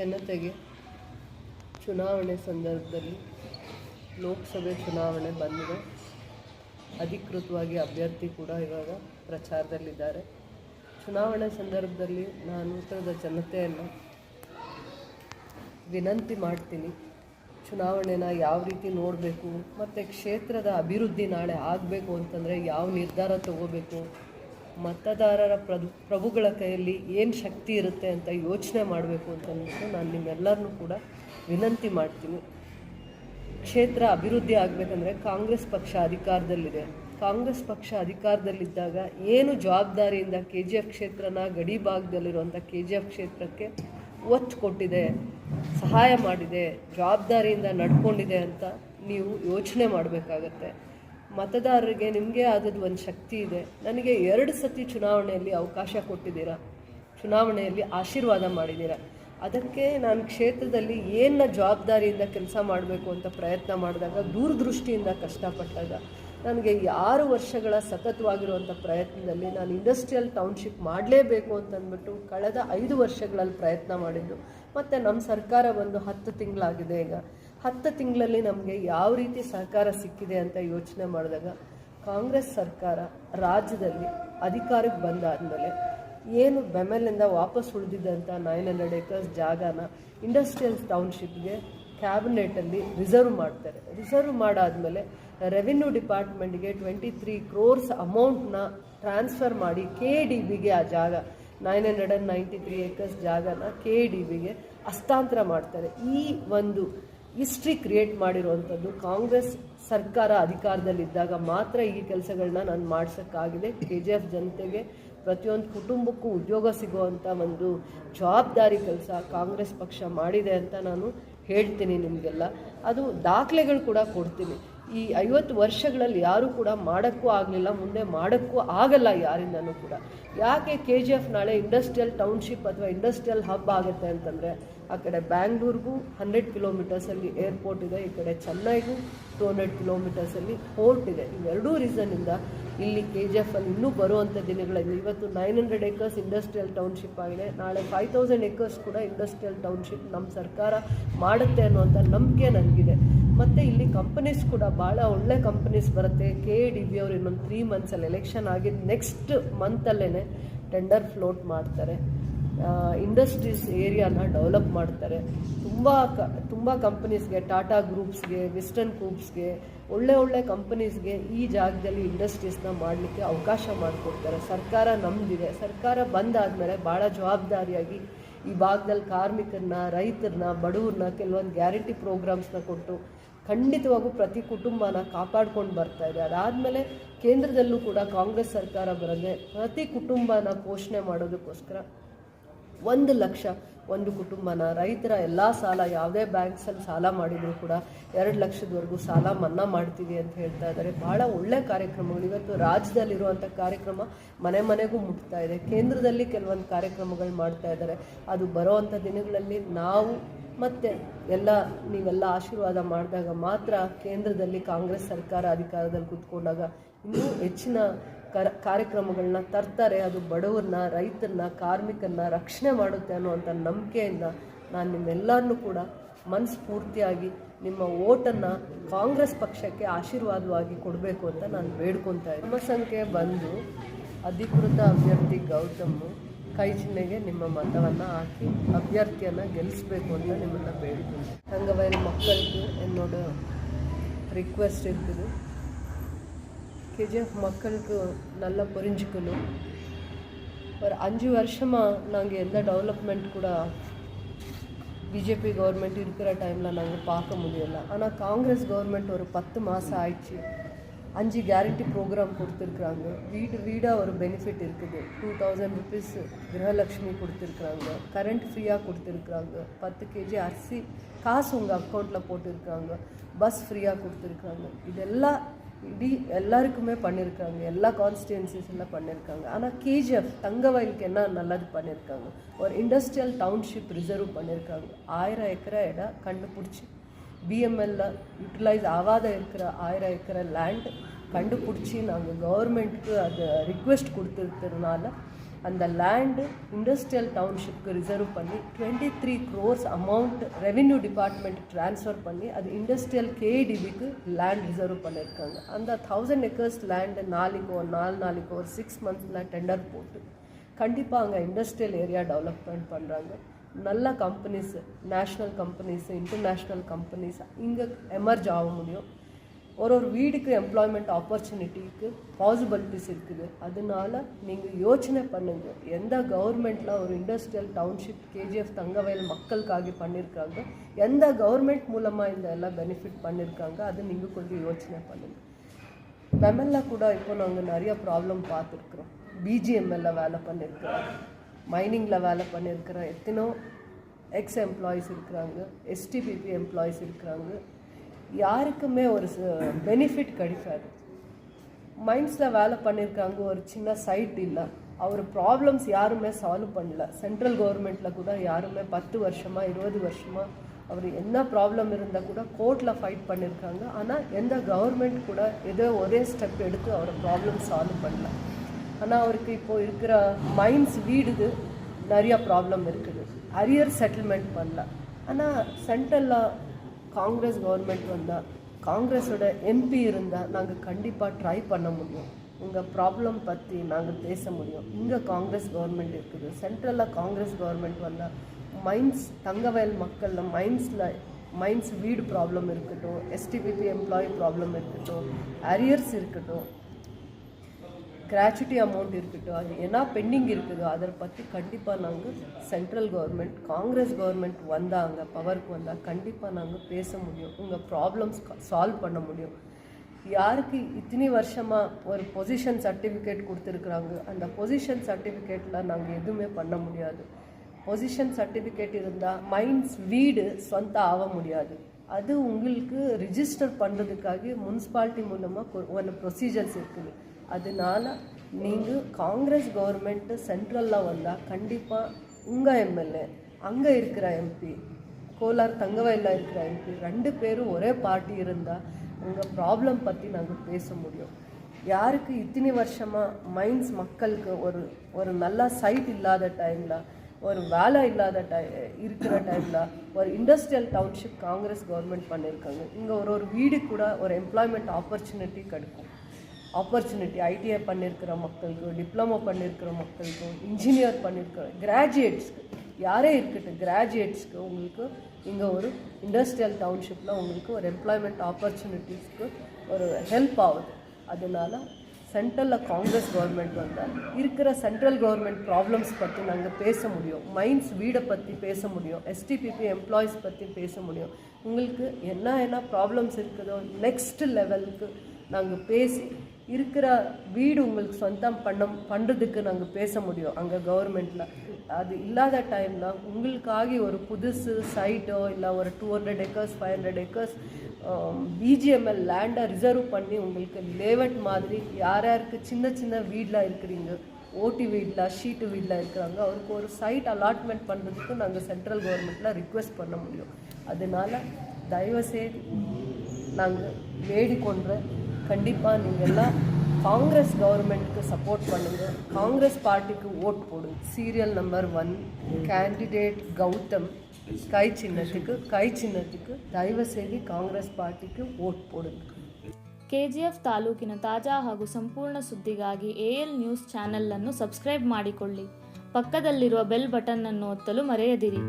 ಜನತೆಗೆ ಚುನಾವಣೆ ಸಂದರ್ಭದಲ್ಲಿ ಲೋಕಸಭೆ ಚುನಾವಣೆ ಬಂದಿದೆ. ಅಧಿಕೃತವಾಗಿ ಅಭ್ಯರ್ಥಿ ಕೂಡ ಇವಾಗ ಪ್ರಚಾರದಲ್ಲಿದ್ದಾರೆ. ಚುನಾವಣೆ ಸಂದರ್ಭದಲ್ಲಿ ನಾನು ಉತ್ತರದ ಜನತೆಯನ್ನು ವಿನಂತಿ ಮಾಡ್ತೀನಿ. ಚುನಾವಣೆನ ಯಾವ ರೀತಿ ನೋಡಬೇಕು, ಮತ್ತು ಕ್ಷೇತ್ರದ ಅಭಿವೃದ್ಧಿ ನಾಳೆ ಆಗಬೇಕು ಅಂತಂದರೆ ಯಾವ ನಿರ್ಧಾರ ತಗೋಬೇಕು ಮತದಾರರ ಪ್ರಭು, ಪ್ರಭುಗಳ ಕೈಯಲ್ಲಿ ಏನು ಶಕ್ತಿ ಇರುತ್ತೆ ಅಂತ ಯೋಚನೆ ಮಾಡಬೇಕು ಅಂತಂದ್ಬಿಟ್ಟು ನಾನು ನಿಮ್ಮೆಲ್ಲರನ್ನೂ ಕೂಡ ವಿನಂತಿ ಮಾಡ್ತೀನಿ. ಕ್ಷೇತ್ರ ಅಭಿವೃದ್ಧಿ ಆಗಬೇಕಂದ್ರೆ ಕಾಂಗ್ರೆಸ್ ಪಕ್ಷ ಅಧಿಕಾರದಲ್ಲಿದೆ. ಕಾಂಗ್ರೆಸ್ ಪಕ್ಷ ಅಧಿಕಾರದಲ್ಲಿದ್ದಾಗ ಏನು ಜವಾಬ್ದಾರಿಯಿಂದ ಕೆ ಜಿ ಎಫ್ ಕ್ಷೇತ್ರನ ಗಡಿ ಭಾಗದಲ್ಲಿರುವಂಥ ಕೆ ಜಿ ಎಫ್ ಕ್ಷೇತ್ರಕ್ಕೆ ಒತ್ತು ಕೊಟ್ಟಿದೆ, ಸಹಾಯ ಮಾಡಿದೆ, ಜವಾಬ್ದಾರಿಯಿಂದ ನಡ್ಕೊಂಡಿದೆ ಅಂತ ನೀವು ಯೋಚನೆ ಮಾಡಬೇಕಾಗತ್ತೆ. ಮತದಾರರಿಗೆ ನಿಮಗೆ ಆದದ್ದು ಒಂದು ಶಕ್ತಿ ಇದೆ. ನನಗೆ ಎರಡು ಸತಿ ಚುನಾವಣೆಯಲ್ಲಿ ಅವಕಾಶ ಕೊಟ್ಟಿದ್ದೀರಾ? ಚುನಾವಣೆಯಲ್ಲಿ ಆಶೀರ್ವಾದ ಮಾಡಿದ್ದೀರಾ? ಅದಕ್ಕೆ ನಾನು ಕ್ಷೇತ್ರದಲ್ಲಿ ಏನ ಜವಾಬ್ದಾರಿಯಿಂದ ಕೆಲಸ ಮಾಡಬೇಕು ಅಂತ ಪ್ರಯತ್ನ ಮಾಡಿದಾಗ, ದೂರದೃಷ್ಟಿಯಿಂದ ಕಷ್ಟಪಟ್ಟಾಗ, ನನಗೆ ಆರು ವರ್ಷಗಳ ಸತತವಾಗಿರುವಂಥ ಪ್ರಯತ್ನದಲ್ಲಿ ನಾನು ಇಂಡಸ್ಟ್ರಿಯಲ್ ಟೌನ್ಶಿಪ್ ಮಾಡಲೇಬೇಕು ಅಂತಂದ್ಬಿಟ್ಟು ಕಳೆದ ಐದು ವರ್ಷಗಳಲ್ಲಿ ಪ್ರಯತ್ನ ಮಾಡಿದ್ದು. ಮತ್ತು ನಮ್ಮ ಸರ್ಕಾರ ಬಂದು ಹತ್ತು ತಿಂಗಳಾಗಿದೆ ಈಗ. ಹತ್ತು ತಿಂಗಳಲ್ಲಿ ನಮಗೆ ಯಾವ ರೀತಿ ಸಹಕಾರ ಸಿಕ್ಕಿದೆ ಅಂತ ಯೋಚನೆ ಮಾಡಿದಾಗ ಕಾಂಗ್ರೆಸ್ ಸರ್ಕಾರ ರಾಜ್ಯದಲ್ಲಿ ಅಧಿಕಾರಕ್ಕೆ ಬಂದಾದಮೇಲೆ ಏನು ಬೆಮೆಲಿಂದ ವಾಪಸ್ ಉಳಿದಿದ್ದಂಥ ನೈನ್ ಹಂಡ್ರೆಡ್ ಏಕರ್ಸ್ ಜಾಗನ ಇಂಡಸ್ಟ್ರಿಯಲ್ ಟೌನ್ಶಿಪ್ಗೆ ಕ್ಯಾಬಿನೆಟಲ್ಲಿ ರಿಸರ್ವ್ ಮಾಡ್ತಾರೆ. ರಿಸರ್ವ್ ಮಾಡಾದಮೇಲೆ ರೆವಿನ್ಯೂ ಡಿಪಾರ್ಟ್ಮೆಂಟ್ಗೆ ಟ್ವೆಂಟಿ ತ್ರೀ ಕ್ರೋರ್ಸ್ ಅಮೌಂಟ್ನ ಟ್ರಾನ್ಸ್ಫರ್ ಮಾಡಿ ಕೆ ಡಿ ಬಿಗೆ ಆ ಜಾಗ nine hundred and ninety three acres ಜಾಗನ ಕೆ ಡಿ ಬಿಗೆ ಹಸ್ತಾಂತರ ಮಾಡ್ತಾರೆ. ಈ ಒಂದು ಹಿಸ್ಟ್ರಿ ಕ್ರಿಯೇಟ್ ಮಾಡಿರುವಂಥದ್ದು. ಕಾಂಗ್ರೆಸ್ ಸರ್ಕಾರ ಅಧಿಕಾರದಲ್ಲಿದ್ದಾಗ ಮಾತ್ರ ಈ ಕೆಲಸಗಳನ್ನ ನಾನು ಮಾಡಿಸೋಕ್ಕಾಗಿದೆ. ಕೆ ಜಿ ಎಫ್ ಜನತೆಗೆ ಪ್ರತಿಯೊಂದು ಕುಟುಂಬಕ್ಕೂ ಉದ್ಯೋಗ ಸಿಗುವಂಥ ಒಂದು ಜವಾಬ್ದಾರಿ ಕೆಲಸ ಕಾಂಗ್ರೆಸ್ ಪಕ್ಷ ಮಾಡಿದೆ ಅಂತ ನಾನು ಹೇಳ್ತೀನಿ ನಿಮಗೆಲ್ಲ. ಅದು ದಾಖಲೆಗಳು ಕೂಡ ಕೊಡ್ತೀನಿ. ಈ ಐವತ್ತು ವರ್ಷಗಳಲ್ಲಿ ಯಾರೂ ಕೂಡ ಮಾಡೋಕ್ಕೂ ಆಗಲಿಲ್ಲ, ಮುಂದೆ ಮಾಡೋಕ್ಕೂ ಆಗಲ್ಲ ಯಾರಿಂದನೂ ಕೂಡ. ಯಾಕೆ ಕೆ ಜಿ ಎಫ್ ನಾಳೆ ಇಂಡಸ್ಟ್ರಿಯಲ್ ಟೌನ್ಶಿಪ್ ಅಥವಾ ಇಂಡಸ್ಟ್ರಿಯಲ್ ಹಬ್ ಆಗುತ್ತೆ ಅಂತಂದರೆ ಆ ಕಡೆ ಬ್ಯಾಂಗ್ಳೂರ್ಗೂ ಹಂಡ್ರೆಡ್ ಕಿಲೋಮೀಟರ್ಸಲ್ಲಿ ಏರ್ಪೋರ್ಟ್ ಇದೆ, ಈ ಕಡೆ ಚೆನ್ನೈಗೂ ಟು ಹಂಡ್ರೆಡ್ ಕಿಲೋಮೀಟರ್ಸಲ್ಲಿ ಪೋರ್ಟ್ ಇದೆ. ಇವೆರಡೂ ರೀಸನ್ನಿಂದ ಇಲ್ಲಿ ಕೆ ಜಿ ಎಫ್ ಅಲ್ಲಿ ಇನ್ನೂ ಬರುವಂಥ ದಿನಗಳಲ್ಲಿ ಇವತ್ತು nine hundred acres industrial township ಆಗಿದೆ. ನಾಳೆ ಫೈವ್ ತೌಸಂಡ್ ಏಕರ್ಸ್ ಕೂಡ ಇಂಡಸ್ಟ್ರಿಯಲ್ ಟೌನ್ಶಿಪ್ ನಮ್ಮ ಸರ್ಕಾರ ಮಾಡುತ್ತೆ ಅನ್ನುವಂಥ ನಂಬಿಕೆ ನನಗಿದೆ. ಮತ್ತು ಇಲ್ಲಿ ಕಂಪನೀಸ್ ಕೂಡ ಭಾಳ ಒಳ್ಳೆ ಕಂಪನೀಸ್ ಬರುತ್ತೆ. ಕೆ ಡಿ ಬಿ ಅವರು ಇನ್ನೊಂದು ತ್ರೀ ಮಂತ್ಸಲ್ಲಿ ಎಲೆಕ್ಷನ್ ಆಗಿದ್ದು ನೆಕ್ಸ್ಟ್ ಮಂತಲ್ಲೇ ಟೆಂಡರ್ ಫ್ಲೋಟ್ ಮಾಡ್ತಾರೆ. ಇಂಡಸ್ಟ್ರೀಸ್ ಏರಿಯಾನ ಡೆವಲಪ್ ಮಾಡ್ತಾರೆ. ತುಂಬ ಕ, ತುಂಬ ಕಂಪನೀಸ್ಗೆ ಟಾಟಾ ಗ್ರೂಪ್ಸ್ಗೆ ವೆಸ್ಟರ್ನ್ ಗ್ರೂಪ್ಸ್ಗೆ ಒಳ್ಳೆ ಒಳ್ಳೆ ಕಂಪನೀಸ್ಗೆ ಈ ಜಾಗದಲ್ಲಿ ಇಂಡಸ್ಟ್ರೀಸ್ನ ಮಾಡಲಿಕ್ಕೆ ಅವಕಾಶ ಮಾಡಿಕೊಡ್ತಾರೆ. ಸರ್ಕಾರ ನಮ್ಮದಿದೆ ಸರ್ಕಾರ ಬಂದಾದಮೇಲೆ ಭಾಳ ಜವಾಬ್ದಾರಿಯಾಗಿ ಈ ಭಾಗದಲ್ಲಿ ಕಾರ್ಮಿಕರನ್ನ ರೈತರನ್ನ ಬಡವ್ರನ್ನ ಕೆಲವೊಂದು ಗ್ಯಾರಂಟಿ ಪ್ರೋಗ್ರಾಮ್ಸ್ನ ಕೊಟ್ಟು ಖಂಡಿತವಾಗೂ ಪ್ರತಿ ಕುಟುಂಬನ ಕಾಪಾಡ್ಕೊಂಡು ಬರ್ತಾ ಇದೆ. ಅದಾದಮೇಲೆ ಕೇಂದ್ರದಲ್ಲೂ ಕೂಡ ಕಾಂಗ್ರೆಸ್ ಸರ್ಕಾರ ಬರದೆ ಪ್ರತಿ ಕುಟುಂಬನ ಪೋಷಣೆ ಮಾಡೋದಕ್ಕೋಸ್ಕರ ಒಂದು ಲಕ್ಷ ಒಂದು ಕುಟುಂಬನ ರೈತರ ಎಲ್ಲ ಸಾಲ ಯಾವುದೇ ಬ್ಯಾಂಕ್ಸಲ್ಲಿ ಸಾಲ ಮಾಡಿದರೂ ಕೂಡ ಎರಡು ಲಕ್ಷದವರೆಗೂ ಸಾಲ ಮನ್ನಾ ಮಾಡ್ತೀವಿ ಅಂತ ಹೇಳ್ತಾ ಇದ್ದಾರೆ. ಭಾಳ ಒಳ್ಳೆ ಕಾರ್ಯಕ್ರಮಗಳು. ಇವತ್ತು ರಾಜ್ಯದಲ್ಲಿರುವಂಥ ಕಾರ್ಯಕ್ರಮ ಮನೆ ಮನೆಗೂ ಮುಟ್ತಾ ಇದೆ. ಕೇಂದ್ರದಲ್ಲಿ ಕೆಲವೊಂದು ಕಾರ್ಯಕ್ರಮಗಳು ಮಾಡ್ತಾ ಇದ್ದಾರೆ. ಅದು ಬರೋವಂಥ ದಿನಗಳಲ್ಲಿ ನಾವು ಮತ್ತೆ ಎಲ್ಲ ನೀವೆಲ್ಲ ಆಶೀರ್ವಾದ ಮಾಡಿದಾಗ ಮಾತ್ರ ಕೇಂದ್ರದಲ್ಲಿ ಕಾಂಗ್ರೆಸ್ ಸರ್ಕಾರ ಅಧಿಕಾರದಲ್ಲಿ ಕೂತ್ಕೊಂಡಾಗ ಇನ್ನೂ ಹೆಚ್ಚಿನ ಕರ, ಕಾರ್ಯಕ್ರಮಗಳನ್ನ ತರ್ತಾರೆ, ಅದು ಬಡವ್ರನ್ನ ರೈತರನ್ನ ಕಾರ್ಮಿಕರನ್ನ ರಕ್ಷಣೆ ಮಾಡುತ್ತೆ ಅನ್ನುವಂಥ ನಂಬಿಕೆಯಿಂದ ನಾನು ನಿಮ್ಮೆಲ್ಲರನ್ನೂ ಕೂಡ ಮನಸ್ಫೂರ್ತಿಯಾಗಿ ನಿಮ್ಮ ಓಟನ್ನು ಕಾಂಗ್ರೆಸ್ ಪಕ್ಷಕ್ಕೆ ಆಶೀರ್ವಾದವಾಗಿ ಕೊಡಬೇಕು ಅಂತ ನಾನು ಬೇಡ್ಕೊತಾ ಇದ್ದೀನಿ. ನಮ್ಮ ಸಂಖ್ಯೆ ಬಂದು ಅಧಿಕೃತ ಅಭ್ಯರ್ಥಿ ಗೌತಮ್ ಕೈ ಚಿಹ್ನೆಗೆ ನಿಮ್ಮ ಮತವನ್ನು ಹಾಕಿ ಅಭ್ಯರ್ಥಿಯನ್ನು ಗೆಲ್ಲಿಸ್ಬೇಕು ಅಂತ ನಿಮ್ಮನ್ನು ಬೇಡ್ತೀನಿ ಸಂಘವೈಲ್ ಮಕ್ಕಳಿಗೂ ಎನ್ನೋಡ ರಿಕ್ವೆಸ್ಟ್ ಇರ್ತದೆ. கேஜிஎஃப் மக்களுக்கு நல்லா புரிஞ்சுக்கணும். ஒரு அஞ்சு வருஷமாக நாங்கள் எந்த டெவலப்மெண்ட் கூட பிஜேபி கவர்மெண்ட் இருக்கிற டைமில் நாங்கள் பார்க்க முடியலை. ஆனால் காங்கிரஸ் கவர்மெண்ட் ஒரு பத்து மாதம் ஆயிடுச்சு. அஞ்சு கேரண்டி ப்ரோக்ராம் கொடுத்துருக்குறாங்க. வீடு வீடாக ஒரு பெனிஃபிட் இருக்குது. டூ தௌசண்ட் ருபீஸ் கிரகலக்ஷ்மி கொடுத்துருக்குறாங்க. கரண்ட் ஃப்ரீயாக கொடுத்துருக்குறாங்க. பத்து கேஜி அரிசி காசு உங்கள் அக்கௌண்ட்டில் போட்டிருக்காங்க பஸ் ஃப்ரீயாக கொடுத்துருக்காங்க இதெல்லாம் இடி எல்லாருக்குமே பண்ணியிருக்காங்க எல்லா கான்ஸ்டியூன்சிஸ் பண்ணியிருக்காங்க ஆனால் கேஜிஎஃப் தங்க வயலுக்கு என்ன நல்லது பண்ணியிருக்காங்க ஒரு இண்டஸ்ட்ரியல் டவுன்ஷிப் ரிசர்வ் பண்ணியிருக்காங்க ஆயிரம் ஏக்கரை இடம் கண்டுபிடிச்சி. பிஎம்எல்ல யூட்டிலைஸ் ஆகாத இருக்கிற ஆயிரம் ஏக்கரை லேண்ட் கண்டுபிடிச்சி நாங்கள் கவர்மெண்ட்டுக்கு அது ரிக்வெஸ்ட் கொடுத்துருக்கிறதுனால அந்த லேண்டு இண்டஸ்ட்ரியல் டவுன்ஷிப்க்கு ரிசர்வ் பண்ணி twenty three crores amount revenue department transfer பண்ணி அது இண்டஸ்ட்ரியல் கேடிபிக்கு லேண்ட் ரிசர்வ் பண்ணியிருக்காங்க. அந்த தௌசண்ட் ஏக்கர்ஸ் லேண்டு நாளைக்கு ஒரு நாலு நாளைக்கு ஒரு சிக்ஸ் மந்த்ஸில் டெண்டர் போட்டு கண்டிப்பாக அங்கே இண்டஸ்ட்ரியல் ஏரியா டெவலப்மெண்ட் பண்ணுறாங்க நல்ல companies national companies international companies இங்கே எமர்ஜ் ஆக முடியும். ஒரு ஒரு வீடுக்கு எம்ப்ளாய்மெண்ட் ஆப்பர்ச்சுனிட்டிக்கு பாசிபிலிட்டிஸ் இருக்குது. அதனால நீங்கள் யோசனை பண்ணுங்கள் எந்த கவர்மெண்ட்டில் ஒரு இண்டஸ்ட்ரியல் டவுன்ஷிப் கேஜிஎஃப் தங்கவயல் மக்களுக்காக பண்ணியிருக்காங்க எந்த கவர்மெண்ட் மூலமாக இந்த எல்லாம் பெனிஃபிட் பண்ணியிருக்காங்க அது நீங்கள் கொஞ்சம் யோசனை பண்ணுங்கள் மெமெல்ல கூட இப்போ நாங்கள் நிறைய ப்ராப்ளம் பார்த்துருக்குறோம். பிஜிஎம்எல்ல வேலை பண்ணியிருக்கிறோம் மைனிங்கில் வேலை பண்ணியிருக்கிற எத்தனோ எக்ஸ் எம்ப்ளாயீஸ் இருக்கிறாங்க எஸ்டிபிபி எம்ப்ளாயீஸ் இருக்கிறாங்க. யாருக்குமே ஒரு பெனிஃபிட் கிடைக்காது. மைண்ட்ஸில் வேலை பண்ணியிருக்காங்க ஒரு சின்ன சைட் இல்லை. அவர் ப்ராப்ளம்ஸ் யாருமே சால்வ் பண்ணல. சென்ட்ரல் கவர்மெண்ட்டில் கூட யாருமே பத்து வருஷமாக இருபது வருஷமாக அவர் என்ன ப்ராப்ளம் இருந்தால் கூட கோர்ட்டில் ஃபைட் பண்ணியிருக்காங்க ஆனால் எந்த கவர்மெண்ட் கூட ஏதோ ஒரே ஸ்டெப் எடுத்து அவர் ப்ராப்ளம் சால்வ் பண்ணல. ஆனால் அவருக்கு இப்போ இருக்கிற மைண்ட்ஸ் வீடுக்கு நிறையா ப்ராப்ளம் இருக்குது. அரியர் செட்டில்மெண்ட் பண்ணல. ஆனால் சென்ட்ரலில் காங்கிரஸ் கவர்மெண்ட் வந்தால் காங்கிரஸோட எம்பி இருந்தால் நாங்கள் கண்டிப்பாக ட்ரை பண்ண முடியும். உங்கள் ப்ராப்ளம் பற்றி நாங்கள் பேச முடியும். இங்கே காங்கிரஸ் கவர்மெண்ட் இருக்குது. சென்ட்ரலில் காங்கிரஸ் கவர்மெண்ட் வந்தால் மைன்ஸ் தங்கவயல் மக்களில் மைன்ஸில் மைன்ஸ் வீடு ப்ராப்ளம் இருக்கட்டும் எஸ்டிபிபி எம்ப்ளாயி ப்ராப்ளம் இருக்கட்டும் அரியர்ஸ் இருக்கட்டும் கிராச்சுட்டி அமௌண்ட் இருக்கட்டும் அது என்ன பெண்டிங் இருக்குதோ அதை பற்றி கண்டிப்பாக நாங்கள் சென்ட்ரல் கவர்மெண்ட் காங்கிரஸ் கவர்மெண்ட் வந்தாங்க பவருக்கு வந்தால் கண்டிப்பாக நாங்கள் பேச முடியும் உங்கள் ப்ராப்ளம்ஸ் சால்வ் பண்ண முடியும். யாருக்கு இத்தனை வருஷமாக ஒரு பொசிஷன் சர்டிஃபிகேட் கொடுத்துருக்குறாங்க அந்த பொசிஷன் சர்டிஃபிகேட்டில் நாங்கள் எதுவுமே பண்ண முடியாது. பொசிஷன் சர்டிஃபிகேட் இருந்தால் மைண்ட்ஸ் வீடு சொந்த ஆக முடியாது. அது உங்களுக்கு ரிஜிஸ்டர் பண்ணுறதுக்காக முன்சிபாலிட்டி மூலமாக ஒரு ப்ரொசீஜர்ஸ் இருக்குது. அதனால நீங்கள் காங்கிரஸ் கவர்மெண்ட்டு சென்ட்ரலில் வந்தால் கண்டிப்பாக உங்கள் எம்எல்ஏ அங்கே இருக்கிற எம்பி கோலார் தங்கவயலில் இருக்கிற எம்பி ரெண்டு பேரும் ஒரே பார்ட்டி இருந்தால் உங்கள் ப்ராப்ளம் பற்றி நாங்கள் பேச முடியும். யாருக்கு இத்தனை வருஷமாக மைன்ஸ் மக்களுக்கு ஒரு ஒரு நல்ல சைட் இல்லாத டைமில் ஒரு வேலை இல்லாத டை இருக்கிற டைமில் ஒரு இண்டஸ்ட்ரியல் டவுன்ஷிப் காங்கிரஸ் கவர்மெண்ட் பண்ணியிருக்காங்க இங்கே ஒரு ஒரு வீடு கூட ஒரு எம்ப்ளாய்மெண்ட் ஆப்பர்ச்சுனிட்டி கிடைக்கும். ஆப்பர்ச்சுனிட்டி ஐடிஐ பண்ணியிருக்கிற மக்களுக்கு டிப்ளமோ பண்ணியிருக்கிற மக்களுக்கு இன்ஜினியர் பண்ணியிருக்கிற கிராஜுவேட்ஸ்க்கு யாரே இருக்கட்டும் கிராஜுவேட்ஸ்க்கு உங்களுக்கு இங்கே ஒரு இண்டஸ்ட்ரியல் டவுன்ஷிப்பில் உங்களுக்கு ஒரு எம்ப்ளாய்மெண்ட் ஆப்பர்ச்சுனிட்டிஸ்க்கு ஒரு ஹெல்ப் ஆகுது. அதனால் சென்ட்ரலில் காங்கிரஸ் கவர்மெண்ட் வந்தால் இருக்கிற சென்ட்ரல் கவர்மெண்ட் ப்ராப்ளம்ஸ் பற்றி நாங்கள் பேச முடியும். மைன்ஸ் வீடை பற்றி பேச முடியும். எஸ்டிபிபி எம்ப்ளாயீஸ் பற்றி பேச முடியும். உங்களுக்கு என்ன என்ன ப்ராப்ளம்ஸ் இருக்குதோ நெக்ஸ்ட் லெவலுக்கு நாங்கள் பேசி இருக்கிற வீடு உங்களுக்கு சொந்தம் பண்ண பண்ணுறதுக்கு நாங்கள் பேச முடியும். அங்கே கவர்மெண்ட்டில் அது இல்லாத டைமில் உங்களுக்காகி ஒரு புதுசு சைட்டோ இல்லை ஒரு two hundred acres five hundred acres BGML லேண்டை ரிசர்வ் பண்ணி உங்களுக்கு லேவட் மாதிரி யார் யாருக்கு சின்ன சின்ன வீடெலாம் இருக்கிறீங்க ஓட்டி வீட்டில் ஷீட்டு வீட்டில் இருக்கிறாங்க அவருக்கு ஒரு சைட் அலாட்மெண்ட் பண்ணுறதுக்கு நாங்கள் சென்ட்ரல் கவர்மெண்ட்டில் ரிக்வெஸ்ட் பண்ண முடியும். அதனால் தயவுசெய்து நாங்கள் வேடிக்கொன்ற கண்டிப்பாக நீங்கள் எல்லாம் காங்கிரஸ் கவர்மெண்ட்டுக்கு சப்போர்ட் பண்ணுங்கள் காங்கிரஸ் பார்ட்டிக்கு ஓட் போடுங்க serial number one candidate Gautam கை சின்னத்துக்கு கை சின்னத்துக்கு தயவுசெய்து காங்கிரஸ் பார்ட்டிக்கு ಓಟ್ போடுங்க ಕೆಜಿಎಫ್ ತಾಲೂಕಿನ ತಾಜಾ ಹಾಗೂ ಸಂಪೂರ್ಣ ಸುದ್ದಿಗಾಗಿ ಎಎಲ್ ನ್ಯೂಸ್ ಚಾನೆಲ್ ಅನ್ನು ಸಬ್ಸ್ಕ್ರೈಬ್ ಮಾಡಿಕೊಳ್ಳಿ ಪಕ್ಕದಲ್ಲಿರುವ ಬೆಲ್ ಬಟನ್ ಅನ್ನು ಒತ್ತಲು ಮರೆಯದಿರಿ